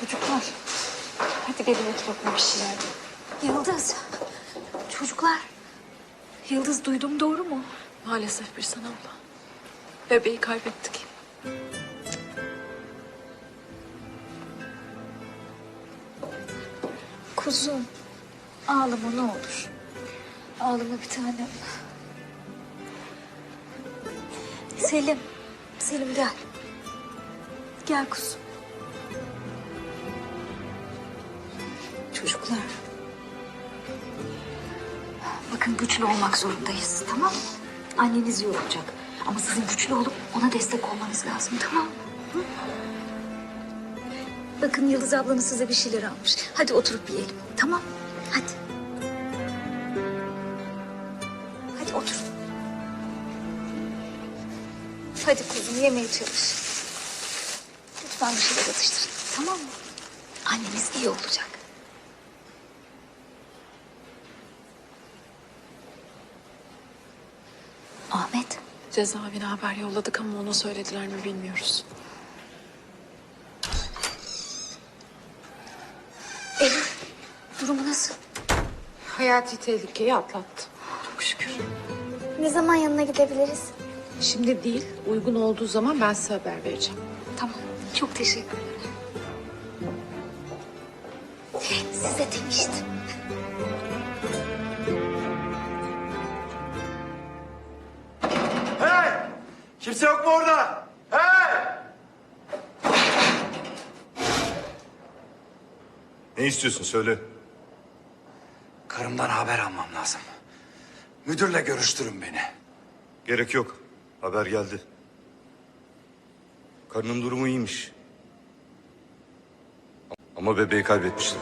Çocuklar. Hadi gelin oturalım bir şeyler. Yıldız. Çocuklar. Yıldız duydum doğru mu? Maalesef bir sen abla. Bebeği kaybettik. Kuzum. Ağlama ne olur. Ağlama bir tanem. Selim. Selim gel. Gel kuzum. Çocuklar. Bakın güçlü olmak zorundayız tamam mı? Anneniz yorulacak. Ama sizin güçlü olup ona destek olmanız lazım tamam mı? Bakın Yıldız ablanız size bir şeyler almış. Hadi oturup yiyelim tamam mı? Hadi. Hadi otur. Hadi kuzum yemeye çalış. Lütfen bir şeyler atıştırın tamam mı? Anneniz iyi olacak. Ahmet. Cezaevine haber yolladık ama ona söylediler mi bilmiyoruz. Elif. Durumu nasıl? Hayati tehlikeyi atlattı. Çok şükür. Ne zaman yanına gidebiliriz? Şimdi değil, uygun olduğu zaman ben size haber vereceğim. Tamam. Çok teşekkür ederim. Size demiştim. Kimse yok mu orada? Hey! Ne istiyorsun söyle. Karımdan haber almam lazım. Müdürle görüştürün beni. Gerek yok. Haber geldi. Karının durumu iyiymiş. Ama bebeği kaybetmişler.